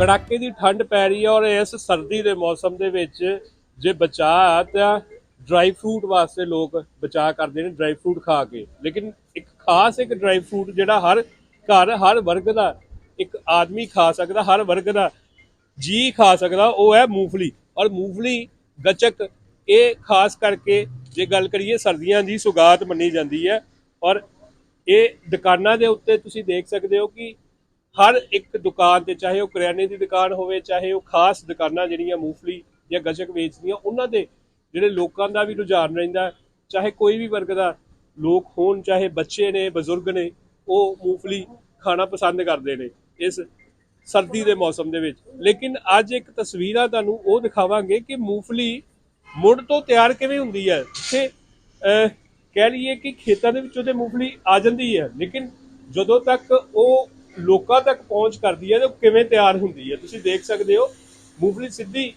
ਕੜਾਕੇ ਦੀ ਠੰਡ ਪੈ ਰਹੀ ਹੈ ਔਰ ਇਸ ਸਰਦੀ ਦੇ ਮੌਸਮ ਦੇ ਵਿੱਚ ਜੇ ਬਚਾ ਤਾਂ ਡਰਾਈ ਫਰੂਟ ਵਾਸਤੇ ਲੋਕ ਬਚਾ ਕਰਦੇ ਨੇ ਡਰਾਈ ਫਰੂਟ ਖਾ ਕੇ। ਲੇਕਿਨ ਇੱਕ ਖਾਸ ਇੱਕ ਡਰਾਈ ਫਰੂਟ ਜਿਹੜਾ ਹਰ ਘਰ, ਹਰ ਵਰਗ ਦਾ ਇੱਕ ਆਦਮੀ ਖਾ ਸਕਦਾ, ਹਰ ਵਰਗ ਦਾ ਜੀ ਖਾ ਸਕਦਾ, ਉਹ ਹੈ ਮੂੰਗਫਲੀ। ਔਰ ਮੂੰਗਫਲੀ ਗੱਚਕ, ਇਹ ਖਾਸ ਕਰਕੇ ਜੇ ਗੱਲ ਕਰੀਏ ਸਰਦੀਆਂ ਦੀ ਸੁਗਾਤ ਮੰਨੀ ਜਾਂਦੀ ਹੈ। ਔਰ ਇਹ ਦੁਕਾਨਾਂ ਦੇ ਉੱਤੇ ਤੁਸੀਂ ਦੇਖ ਸਕਦੇ ਹੋ ਕਿ ਹਰ ਇੱਕ ਦੁਕਾਨ ਤੇ, ਚਾਹੇ ਉਹ ਕਰਿਆਨੇ ਦੀ ਦੁਕਾਨ ਹੋਵੇ, ਚਾਹੇ ਉਹ ਖਾਸ ਦੁਕਾਨਾਂ ਜਿਹੜੀਆਂ ਮੂੰਗਫਲੀ ਜਾਂ ਗਜਕ ਵੇਚਦੀਆਂ, ਉਹਨਾਂ ਦੇ ਜਿਹੜੇ ਲੋਕਾਂ ਦਾ ਵੀ ਰੁਝਾਨ ਰਹਿੰਦਾ ਚਾਹੇ ਕੋਈ ਵੀ ਵਰਗ ਦਾ ਲੋਕ ਹੋਣ, ਚਾਹੇ ਬੱਚੇ ਨੇ, ਬਜ਼ੁਰਗ ਨੇ, ਉਹ ਮੂੰਗਫਲੀ ਖਾਣਾ ਪਸੰਦ ਕਰਦੇ ਨੇ ਇਸ ਸਰਦੀ ਦੇ ਮੌਸਮ ਦੇ ਵਿੱਚ। ਲੇਕਿਨ ਅੱਜ ਇੱਕ ਤਸਵੀਰਾਂ ਤੁਹਾਨੂੰ ਉਹ ਦਿਖਾਵਾਂਗੇ ਕਿ ਮੂੰਗਫਲੀ ਮੁੜ ਤੋਂ ਤਿਆਰ ਕਿਵੇਂ ਹੁੰਦੀ ਹੈ। ਤੇ ਕਹਿ ਲਈਏ ਕਿ ਖੇਤਾਂ ਦੇ ਵਿੱਚ ਉਹਦੇ ਮੂੰਗਫਲੀ ਆ ਜਾਂਦੀ ਹੈ, ਲੇਕਿਨ ਜਦੋਂ ਤੱਕ ਉਹ ਲੋਕਾਂ ਤੱਕ ਪਹੁੰਚ ਕਰਦੀ ਹੈ ਤਾਂ ਉਹ ਕਿਵੇਂ ਤਿਆਰ ਹੁੰਦੀ ਹੈ। ਤੁਸੀਂ ਦੇਖ ਸਕਦੇ ਹੋ ਮੂੰਗਫਲੀ ਸਿੱਧੀ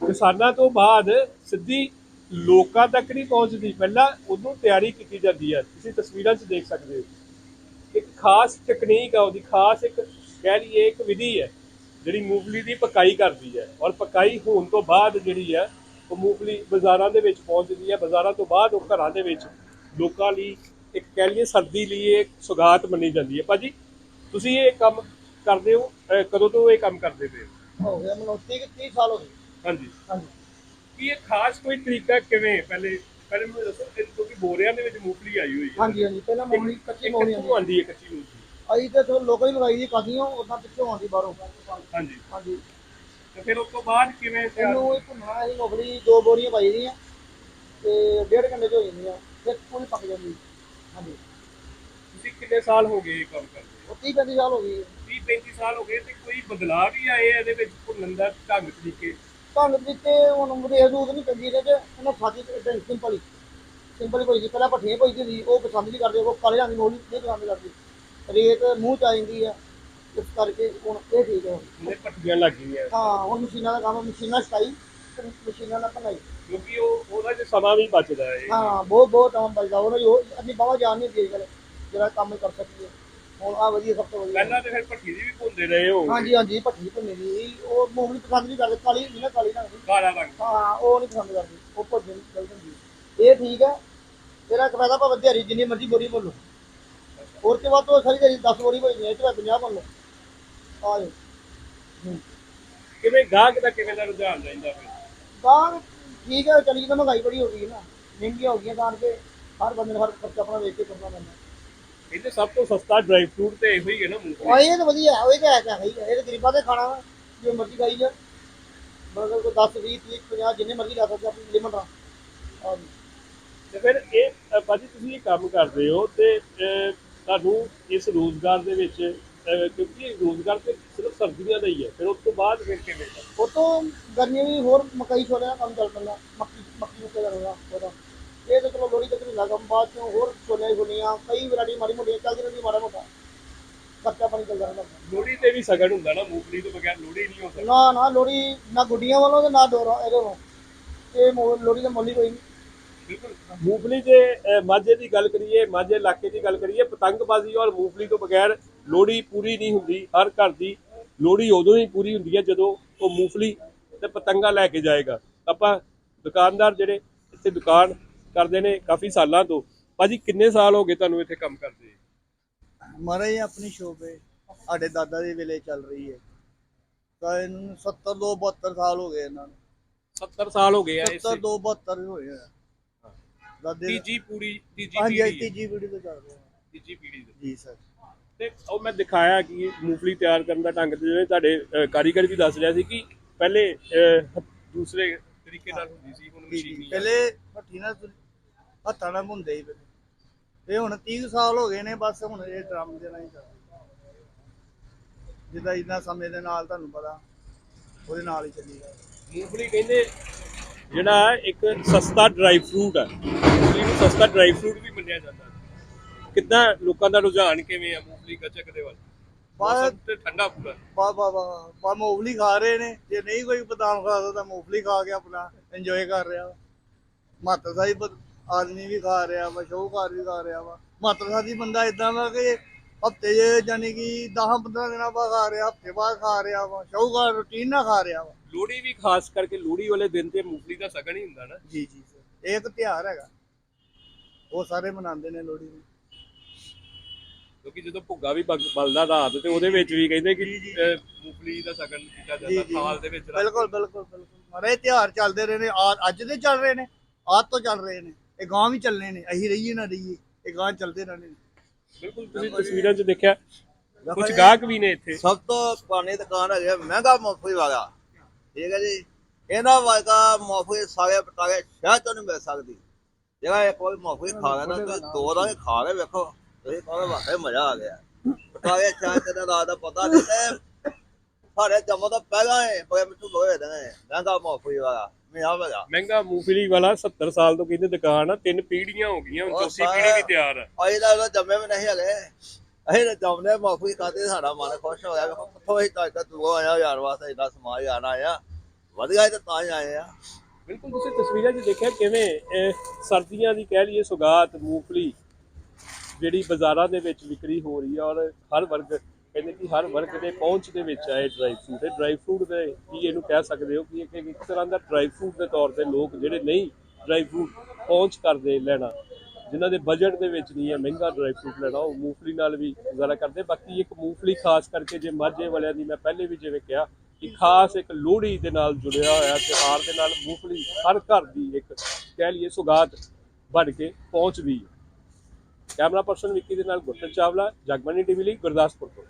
ਕਿਸਾਨਾਂ ਤੋਂ ਬਾਅਦ ਸਿੱਧੀ ਲੋਕਾਂ ਤੱਕ ਨਹੀਂ ਪਹੁੰਚਦੀ। ਪਹਿਲਾਂ ਉਹਨੂੰ ਤਿਆਰੀ ਕੀਤੀ ਜਾਂਦੀ ਹੈ। ਤੁਸੀਂ ਤਸਵੀਰਾਂ 'ਚ ਦੇਖ ਸਕਦੇ ਹੋ। ਇੱਕ ਖਾਸ ਤਕਨੀਕ ਆ, ਉਹਦੀ ਖਾਸ ਇੱਕ ਕਹਿ ਲਈਏ ਇੱਕ ਵਿਧੀ ਹੈ, ਜਿਹੜੀ ਮੂੰਗਫਲੀ ਦੀ ਪਕਾਈ ਕਰਦੀ ਹੈ। ਔਰ ਪਕਾਈ ਹੋਣ ਤੋਂ ਬਾਅਦ ਜਿਹੜੀ ਹੈ, ਉਹ ਮੂੰਗਫਲੀ ਬਾਜ਼ਾਰਾਂ ਦੇ ਵਿੱਚ ਪਹੁੰਚਦੀ ਹੈ। ਬਾਜ਼ਾਰਾਂ ਤੋਂ ਬਾਅਦ ਉਹ ਘਰਾਂ ਦੇ ਵਿੱਚ ਲੋਕਾਂ ਲਈ ਇੱਕ ਕਹਿ ਲਈਏ ਸਰਦੀ ਲਈ ਇੱਕ ਸੁਗਾਤ ਮੰਨੀ ਜਾਂਦੀ ਹੈ। ਭਾਜੀ ਤੁਸੀਂ ਇਹ ਕੰਮ ਕਰਦੇ ਹੋ ਅਹ ਕਦੋਂ ਤੋਂ ਇਹ ਕੰਮ ਕਰਦੇ ਪਏ ਹੋ? ਹੋ ਗਿਆ ਮੈਨੂੰ 30 30 ਸਾਲ ਹੋ ਗਏ। ਹਾਂਜੀ। ਹਾਂਜੀ। ਕੀ ਇਹ ਖਾਸ ਕੋਈ ਤਰੀਕਾ ਕਿਵੇਂ ਪਹਿਲੇ ਪਹਿਲੇ ਮੈਨੂੰ ਦੱਸੋ ਇਹ ਕਿਉਂਕਿ ਬੋਰਿਆਂ ਦੇ ਵਿੱਚ ਮੂੰਗਫਲੀ ਆਈ ਹੋਈ ਹੈ। ਹਾਂਜੀ ਹਾਂਜੀ। ਪਹਿਲਾਂ ਮੋਹਣੀ ਕੱਚੀ ਮੋਹਣੀ ਕਿੱਥੋਂ ਆਉਂਦੀ ਹੈ ਕੱਚੀ ਮੂੰਗਫਲੀ? ਆਈ ਤੇ ਤੋਂ ਲੋਕਾਂ ਹੀ ਲਗਾਈ ਦੀ ਕਾਦੀਆਂ ਉਦਾਂ ਪਿੱਛੋਂ ਆਉਂਦੀ ਬਾਹਰੋਂ। ਹਾਂਜੀ। ਹਾਂਜੀ। ਤੇ ਫਿਰ ਉਸ ਤੋਂ ਬਾਅਦ ਕਿਵੇਂ ਤਿਆਰ ਇਹਨੂੰ ਇਹ ਭੁੰਨਣਾ ਅਸੀਂ ਮੋਹਣੀ ਦੋ ਬੋਰੀਆਂ ਪਾਈ ਦੀਆਂ ਤੇ ਡੇਢ ਘੰਟੇ ਚ ਹੋ ਜਾਂਦੀਆਂ ਫਿਰ ਪੂਰੀ ਪੱਕ ਜਾਂਦੀ। ਹਾਂਜੀ। ਤੁਸੀਂ ਕਿੰਨੇ ਸਾਲ ਹੋ ਗਏ ਇਹ ਕੰਮ ਕਰਦੇ ਉਹ 30 35 ਸਾਲ ਹੋ ਗਏ 30 35 ਸਾਲ ਹੋ ਗਏ ਤੇ ਕੋਈ ਬਦਲਾਅ ਵੀ ਆਏ ਆ ਇਹਦੇ ਵਿੱਚ ਭੁੰਨਣ ਦਾ ਢੰਗ ਤਰੀਕੇ? ਢੰਗ ਦਿੱਤੇ ਹੁਣ ਮੁਰੇ ਦੂਦ ਨਹੀਂ ਪੈਂਦੀ ਇਹਦੇ ਚ ਇਹਨਾਂ ਸਾਦੀ ਇਦਾਂ ਸਿੰਪਲ ਹੀ। ਸਿੰਪਲ ਕੋਈ ਸੀ ਪਹਿਲਾਂ ਭੱਠੀਆਂ ਕੋਈ ਸੀ ਉਹ ਪਸੰਦ ਨਹੀਂ ਕਰਦੇ ਉਹ ਕਾਲੇ ਰੰਗ ਦੀ ਮੋਹਣੀ ਨਹੀਂ ਪਸੰਦ ਕਰਦੀ। ਰੇਤ ਮੂੰਹ ਚ ਆ ਜਾਂਦੀ ਆ। ਇਸ ਕਰਕੇ ਹੁਣ ਇਹ ਠੀਕ ਹੈ ਉਹਨੇ ਪੱਟੀਆਂ ਲੱਗ ਗਈਆਂ। ਹਾਂ ਹੁਣ ਮਸ਼ੀਨਾਂ ਦਾ ਕੰਮ ਮਸ਼ੀਨਾਂ ਸਟਾਈ ਤੇ ਮਸ਼ੀਨਾਂ ਨਾਲ ਭਨਾਈ ਕਿਉਂਕਿ ਉਹ ਉਹਦਾ ਜੇ ਸਮਾਂ ਵੀ ਬਚਦਾ ਹੈ ਹਾਂ ਬਹੁਤ ਬਹੁਤ ਟਾਈਮ ਬਚਦਾ। ਉਹਨਾਂ ਦੀ ਉਹ ਆਪਣੀ ਬਾਵਾ ਜਾਣ ਨਹੀਂ ਦੀ ਗੱਲ ਜਿਹੜਾ ਕੰਮ ਕਰ ਸਕੀਏ। ਹੁਣ ਆ ਵਧੀਆ ਸਭ ਤੋਂ ਵਧੀਆ। ਪਹਿਲਾਂ ਤੇ ਫਿਰ ਭੱਠੀ ਦੀ ਵੀ ਭੁੰਨਦੇ ਰਹੇ ਹੋ। ਹਾਂਜੀ ਹਾਂਜੀ ਭੱਠੀ ਭੰਨੇ ਦੀ ਉਹ ਮੂੰਗਲੀ ਪਸੰਦ ਨਹੀਂ ਕਰਦੇ ਕਾਲੀ ਨਹੀਂ ਨਾ ਕਾਲੀ ਰੰਗ ਦੀ ਕਾਲਾ। ਰੰਗ ਹਾਂ ਉਹ ਨਹੀਂ ਪਸੰਦ ਕਰਦੀ ਉਹ ਭੱਜਣ ਚੱਲ ਜਾਂਦੀ ਇਹ ਠੀਕ ਹੈ ਤੇਰਾ ਫਾਇਦਾ ਭਾਵੇਂ ਦਿਹਾੜੀ ਜਿੰਨੀ ਮਰਜ਼ੀ ਬੋਰੀ ਬੋਲ ਹੋਰ ਤੇ ਬਾਅਦ ਤੋਂ ਸਾਰੀ ਦਿਹਾੜੀ 10 ਬੋਰੀ ਭਜਣੀ ਹੈ ਤੇ 50 ਬੋਲ ਲਓ। ਆ ਜਾਓ। ਹੂੰ। ਕਿਵੇਂ ਗਾਹਕ ਦਾ ਕਿਵੇਂ ਦਾ ਰੁਝਾਨ ਰਹਿੰਦਾ ਫਿਰ? ਗਾਂ ਠੀਕ ਹੈ ਚਲੀ ਤਾਂ ਮਹਿੰਗਾਈ ਬੜੀ ਹੋ ਗਈ ਨਾ। ਮਹਿੰਗੀਆਂ ਹੋ ਗਈਆਂ ਤਾਂ ਕੇ ਹਰ ਬੰਦੇ ਨੂੰ ਹਰ ਖਰਚਾ ਆਪਣਾ ਵੇਚ ਕੇ ਕਰਨਾ ਪੈਂਦਾ। ਇਹਦੇ ਸਭ ਤੋਂ ਸਸਤਾ ਡਰਾਈ ਫਰੂਟ ਤੇ ਇਹੋ ਹੀ ਹੈ ਨਾ ਮੂੰਗਫਲੀ। ਉਹ ਇਹ ਤਾਂ ਵਧੀਆ ਹੈ ਉਹ ਇਹ ਤਾਂ ਤਾਂ ਹੈ ਹੀ। ਹੈ। ਇਹ ਤਾਂ ਗਰੀਬਾਂ ਦੇ ਖਾਣਾ ਵਾ, ਜੋ ਮਰਜ਼ੀ ਖਾਈ ਜਾ। ਮਤਲਬ ਕੋਈ 10 20 30 50 ਜਿੰਨੇ ਮਰਜ਼ੀ ਖਾ ਸਕਦੇ ਆਪਣੀ ਲਿਮਟ ਆ। ਜੀ। ਤੇ ਫਿਰ ਇਹ ਅ, ਭਾਜੀ ਤੁਸੀਂ ਇਹ ਕੰਮ ਕਰਦੇ ਹੋ ਤੇ ਅ, ਤੁਹਾਨੂੰ ਇਸ ਰੋਜ਼ਗਾਰ ਦੇ ਵਿੱਚ ਅ, ਕਿਉਂਕਿ ਇਹ ਰੋਜ਼ਗਾਰ ਤੇ ਸਿਰਫ ਸਰਦੀਆਂ ਦਾ ਹੀ ਹੈ ਫਿਰ ਉਸ ਤੋਂ ਬਾਅਦ ਫਿਰ ਕਿਵੇਂ? ਉਹ ਤੋਂ ਗਰਮੀਆਂ ਵੀ ਹੋਰ ਮਕਈ ਛੋਲੇ ਦਾ ਕੰਮ ਚੱਲ ਪੈਂਦਾ ਮੱਕੀ ਮੱਕੀ ਮੁੱਕੇ ਦਾ ਉਹਦਾ। ਇਹ ਤਾਂ ਚਲੋ ਲੋੜੀ ਤੱਕ ਨਹੀਂ ਲੱਗਾ ਬਾਅਦ ਚੋਂ ਹੋਰ ਛੋਲੇ ਛੋਲੀਆਂ ਕਈ ਵੈਰਾਈਟੀ ਮਾੜੀ ਮੋਟੀ ਚੱਲਦੀ ਰਹਿੰਦੀ ਮਾੜਾ ਮੋਟਾ। ਖਰਚਾ ਪਾਣੀ ਚੱਲਦਾ ਰਹਿੰਦਾ। ਲੋਹੜੀ ਤੇ ਵੀ ਸਗਨ ਹੁੰਦਾ ਨਾ ਮੂੰਗਫਲੀ ਤੋਂ ਬਗੈਰ ਲੋਹੜੀ ਨਹੀਂ ਹੋ ਸਕਦੀ। ਨਾ ਨਾ ਲੋੜੀ ਨਾ ਗੁੱਡੀਆਂ ਵੱਲੋਂ ਤੇ ਨਾ ਡੋਰਾ ਇਹਦੇ ਵੱਲੋਂ। ਇਹ ਮੋ- ਲੋੜੀ ਦਾ ਮੁੱਲ ਹੀ ਕੋਈ ਨਹੀਂ। ਬਿਲਕੁਲ। ਮੂੰਗਫਲੀ ਦੇ ਅ, ਮਾਝੇ ਦੀ ਗੱਲ ਕਰੀਏ ਮਾਝੇ ਇਲਾਕੇ ਦੀ ਗੱਲ ਕਰੀਏ ਪਤੰਗਬਾਜ਼ੀ ਔਰ ਮੂੰਗਫਲੀ ਤੋਂ ਬਗੈਰ ਲੋਹੜੀ ਪੂਰੀ ਨਹੀਂ ਹੁੰਦੀ। ਹਰ ਘਰ ਦੀ ਲੋਹੜੀ ਉਦੋਂ ਹੀ ਪੂਰੀ ਹੁੰਦੀ ਹੈ ਜਦੋਂ ਉਹ ਮੂੰਗਫਲੀ ਤੇ ਪਤੰਗਾ ਲੈ ਕੇ ਜਾਏਗਾ। ਆਪਾਂ ਦੁਕਾਨਦਾਰ ਜਿਹੜੇ ਇੱਥੇ ਦੁਕਾਨ ਕਰਦੇ ਨੇ ਕਾਫੀ ਸਾਲਾਂ ਤੋਂ। ਭਾਜੀ ਕਿੰਨੇ ਸਾਲ ਹੋ ਗਏ ਤੁਹਾਨੂੰ ਇੱਥੇ ਕੰਮ ਕਰਦੇ? ਮਹਾਰਾਜ ਆਪਣੀ ਸ਼ੋਪ ਹੈ ਸਾਡੇ ਦਾਦਾ ਦੇ ਵੇਲੇ ਚੱਲ ਰਹੀ ਹੈ ਤਾਂ ਇਹਨੂੰ 70 ਤੋਂ 72 ਸਾਲ ਹੋ ਗਏ ਇਹਨਾਂ ਨੂੰ। 70 ਸਾਲ ਹੋ ਗਏ ਆ 70 ਤੋਂ 72 ਹੋਏ ਆ। ਦਾਦੇ ਤੀਜੀ ਪੂਰੀ ਤੀਜੀ ਹਾਂਜੀ ਪੀੜ੍ਹੀ ਹੈ। ਤੀਜੀ ਪੀੜ੍ਹੀ ਤੋਂ ਚੱਲ ਰਿਹਾ। ਤੀਜੀ ਪੀੜ੍ਹੀ ਦੇ ਜੀ ਸਰ। ਤੇ ਉਹ ਮੈਂ ਦਿਖਾਇਆ ਕਿ ਮੂੰਗਫਲੀ ਤਿਆਰ ਕਰਨ ਦਾ ਢੰਗ ਜਿਵੇਂ ਤੁਹਾਡੇ ਕਾਰੀਗਰ ਵੀ ਦੱਸ ਰਿਹਾ ਸੀ ਕਿ ਪਹਿਲੇ ਦੂਸਰੇ ਤਰੀਕੇ ਨਾਲ ਹੁੰਦੀ ਸੀ ਹੁਣ ਮਸ਼ੀਨੀ। ਪਹਿਲੇ ਭੱਠੀ ਨਾਲ ਹੱਥਾਂ ਨਾਲ ਹੁੰਦੇ ਹੀ ਤੇ ਹੁਣ 30 ਸਾਲ ਹੋ ਗਏ ਨੇ ਬਸ ਹੁਣ ਇਹ ਡਰਮ ਦੇ ਨਾਲ ਹੀ ਚੱਲ ਜਿੱਦਾਂ ਇੰਨਾ ਸਮੇਂ ਦੇ ਨਾਲ ਤੁਹਾਨੂੰ ਪਤਾ ਉਹਦੇ ਨਾਲ ਹੀ ਚੱਲੀ ਜਾ ਮੂੰਗਫਲੀ ਕਹਿੰਦੇ ਜਿਹੜਾ ਇੱਕ ਸਸਤਾ ਡਰਾਈ ਫਰੂਟ ਹੈ ਮੂੰਗਫਲੀ ਨੂੰ ਸਸਤਾ ਡਰਾਈ ਫਰੂਟ ਵੀ ਮੰਨਿਆ ਜਾਂਦਾ। ਕਿੱਦਾਂ ਲੋਕਾਂ ਦਾ ਰੁਝਾਨ ਕਿਵੇਂ ਆ ਮੂੰਗਫਲੀ ਗੱਚਕ ਦੇ ਵੱਲ? ਤੇ ਠੰਡਾ ਪੂਰਾ। ਬਾ ਬਾ ਬਾ ਬਾ ਮੂੰਗਫਲੀ ਖਾ ਰਹੇ ਨੇ। ਜੇ ਨਹੀਂ ਕੋਈ ਬਦਾਮ ਖਾ ਸਕਦਾ ਮੂੰਗਫਲੀ ਖਾ ਕੇ ਆਪਣਾ ਇੰਜੋਏ ਕਰ ਰਿਹਾ। ਵਾ ਮਾਤਰ ਸਾਹਿਬ ਆਦਮੀ ਵੀ ਖਾ ਰਿਹਾ ਵਾ ਸ਼ੌਹਕਾਰ ਵੀ ਖਾ ਰਿਹਾ ਵਾ। ਮਾਤਰ ਸਾਹਿਬ ਬੰਦਾ ਇਦਾਂ ਵਾ ਕਿ ਹਫ਼ਤੇ ਜੇ ਜਾਨੀ ਕਿ 10 15 ਦਿਨਾਂ ਬਾਅਦ ਖਾ ਰਿਹਾ ਹਫ਼ਤੇ ਬਾਅਦ ਖਾ ਰਿਹਾ ਵਾ ਸ਼ੌਕਰ ਰੂਟੀਨ ਨਾਲ ਖਾ ਰਿਹਾ ਵਾ। ਲੋਹੜੀ ਵੀ ਖਾਸ ਕਰਕੇ ਲੋਹੜੀ ਵਾਲੇ ਦਿਨ ਤੇ ਮੂੰਗਫਲੀ ਦਾ ਸਗਨ ਹੀ ਹੁੰਦਾ ਨਾ। ਜੀ ਜੀ ਸਰ ਇਹ ਇੱਕ ਤਿਉਹਾਰ ਹੈਗਾ। ਉਹ ਸਾਰੇ ਮਨਾਉਂਦੇ ਨੇ ਲੋਹੜੀ ਨੂੰ। ਕਿਉਂਕਿ ਜਦੋਂ ਭੁੱਗਾ ਵੀ ਬਗ- ਬਲਦਾ ਰਾਤ ਤੇ ਉਹਦੇ ਵਿੱਚ ਵੀ ਕਹਿੰਦੇ ਕਿ। ਅਹ, ਮੂੰਗਫਲੀ ਦਾ ਸਗਨ ਕੀਤਾ ਜਾਂਦਾ। ਥਾਲ ਦੇ ਵਿੱਚ ਬਿਲਕੁਲ ਬਿਲਕੁਲ ਬਿਲਕੁਲ। ਮਾਰੇ ਤਿਉਹਾਰ ਚੱਲਦੇ ਰਹੇ ਨੇ ਆ- ਅੱਜ ਦੇ ਚੱਲ ਰਹੇ ਨੇ ਆਜ ਤੋਂ ਚੱਲ ਰਹੇ ਨੇ। ਇਹ ਗਾਂ ਵੀ ਚੱਲਣੇ ਨੇ ਅਸੀਂ ਰਹੀਏ ਨਾ ਰਹੀਏ ਇਹ ਗਾਂ ਚੱਲਦੇ ਰਹਿਣੇ ਨੇ। ਬਿਲਕੁਲ ਤੁਸੀਂ ਤਸਵੀਰਾਂ 'ਚ ਦੇਖਿਆ ਦੇਖੋ ਕੁਝ ਗਾਹਕ ਵੀ ਨੇ ਇੱਥੇ। ਸਭ ਤੋਂ ਪੁਰਾਣੀ ਦੁਕਾਨ ਹੈਗੀ ਹੈ ਮਹਿੰਗਾ ਮੌਫੀ ਵਾਲਾ। ਠੀਕ ਹੈ ਜੀ ਇਹਨਾਂ ਵਰਗਾ ਮੌਫੀ ਸਾਰੇ ਪਟਾਕੇ ਸ਼ਾਇਦ ਤੋਂ ਨਹੀਂ ਮਿਲ ਸਕਦੀ। ਜਿਹੜਾ ਇੱਕ ਵਾਰ ਮੌਫੀ ਖਾ ਗਿਆ ਨਾ ਤੁਸੀਂ ਦੋ ਦਾ ਖਾ ਕੇ ਵੇਖੋ ਤੁਸੀਂ ਕਹੋਗੇ ਵਾਕਈ ਮਜ਼ਾ ਆ ਗਿਆ। ਪਟਾਕੇ ਸ਼ਾਇਦ ਤੇ ਰਾਤ ਦਾ ਪਤਾ ਨਹੀਂ ਤੇ ਸਾਡੇ ਜੰਮੋ ਤੋਂ ਪਹਿਲਾਂ ਹੀ ਬੜੇ ਮਿੱਠੂ ਲੋਏ ਦੇ ਮਹਿੰਗਾ ਮੌਫੀ ਵਾਲਾ। ਵਾਲਾ। ਮਹਿੰਗਾ ਮੂੰਗਫਲੀ ਵਾਲਾ 70 ਸਾਲ ਤੋਂ ਕਹਿੰਦੇ ਦੁਕਾਨ ਆ ਤਿੰਨ ਪੀੜ੍ਹੀਆਂ ਹੋ ਗਈਆਂ ਹੁਣ ਚੌਥੀ ਪੀੜ੍ਹੀ ਵੀ ਤਿਆਰ ਆ। ਅਸੀਂ ਤਾਂ ਉਦੋਂ ਜੰਮੇ ਵੀ ਨਹੀਂ ਹਲੇ। ਅਸੀਂ ਤਾਂ ਜੰਮਦੇ ਮੌਫੀ ਖਾਤੇ ਸਾਡਾ ਮਨ ਖੁਸ਼ ਹੋ ਗਿਆ। ਵੇਖੋ ਕਿੱਥੋਂ ਅਸੀਂ ਤੂੰ ਆਇਆ ਯਾਰ ਵਾਸਤੇ ਇੰਨਾ ਸਮਾਜ ਆਣਾ ਆਇਆ ਵਧੀਆ ਤਾਂ ਤਾਂ ਹੀ ਆਏ ਆ। ਬਿਲਕੁਲ ਤੁਸੀਂ ਤਸਵੀਰਾਂ 'ਚ ਦੇਖਿਆ ਕਿਵੇਂ ਸਰਦੀਆਂ ਦੀ ਕਹਿ ਲਈਏ ਸੁਗਾਤ ਮੂੰਗਫਲੀ ਜਿਹੜੀ ਬਾਜ਼ਾਰਾਂ ਦੇ ਵਿੱਚ ਵਿਕਰੀ ਹੋ ਰਹੀ ਹੈ ਔਰ ਹਰ ਵਰਗ ਕਹਿੰਦੇ ਕਿ ਹਰ ਵਰਗ ਦੇ ਪਹੁੰਚ ਦੇ ਵਿੱਚ ਆਏ ਡਰਾਈ ਫਰੂਟ ਇਹ ਡਰਾਈ ਫਰੂਟ ਦੇ ਕੀ ਇਹਨੂੰ ਕਹਿ ਸਕਦੇ ਹੋ ਕਿ ਇਹ ਇੱਕ ਤਰ੍ਹਾਂ ਦਾ ਡਰਾਈ ਫਰੂਟ ਦੇ ਤੌਰ ਤੇ ਲੋਕ ਜਿਹੜੇ ਨਹੀਂ ਡਰਾਈ ਫਰੂਟ ਪਹੁੰਚ ਕਰਦੇ ਲੈਣਾ, ਜਿਨ੍ਹਾਂ ਦੇ ਬਜਟ ਦੇ ਵਿੱਚ ਨਹੀਂ ਹੈ ਮਹਿੰਗਾ ਡਰਾਈ ਫਰੂਟ ਲੈਣਾ, ਉਹ ਮੂੰਗਫਲੀ ਨਾਲ ਵੀ ਗੁਜ਼ਾਰਾ ਕਰਦੇ। ਬਾਕੀ ਇੱਕ ਮੂੰਗਫਲੀ ਖਾਸ ਕਰਕੇ ਜੇ ਮਾਝੇ ਵਾਲਿਆਂ ਦੀ ਮੈਂ ਪਹਿਲੇ ਵੀ ਜਿਵੇਂ ਕਿਹਾ ਕਿ ਖਾਸ ਇੱਕ ਲੋਹੜੀ ਦੇ ਨਾਲ ਜੁੜਿਆ ਹੋਇਆ, ਤਿਉਹਾਰ ਦੇ ਨਾਲ ਮੂੰਗਫਲੀ ਹਰ ਘਰ ਦੀ ਇੱਕ ਕਹਿ ਲਈਏ ਸੁਗਾਤ ਬਣ ਕੇ ਪਹੁੰਚਦੀ ਹੈ। ਕੈਮਰਾ ਪਰਸਨ ਵਿੱਕੀ ਦੇ ਨਾਲ ਗੁਰਤਨ ਚਾਵਲਾ ਜਗਬਾਨੀ ਟੀਵੀ ਲਈ ਗੁਰਦਾਸਪੁਰ ਤੋਂ।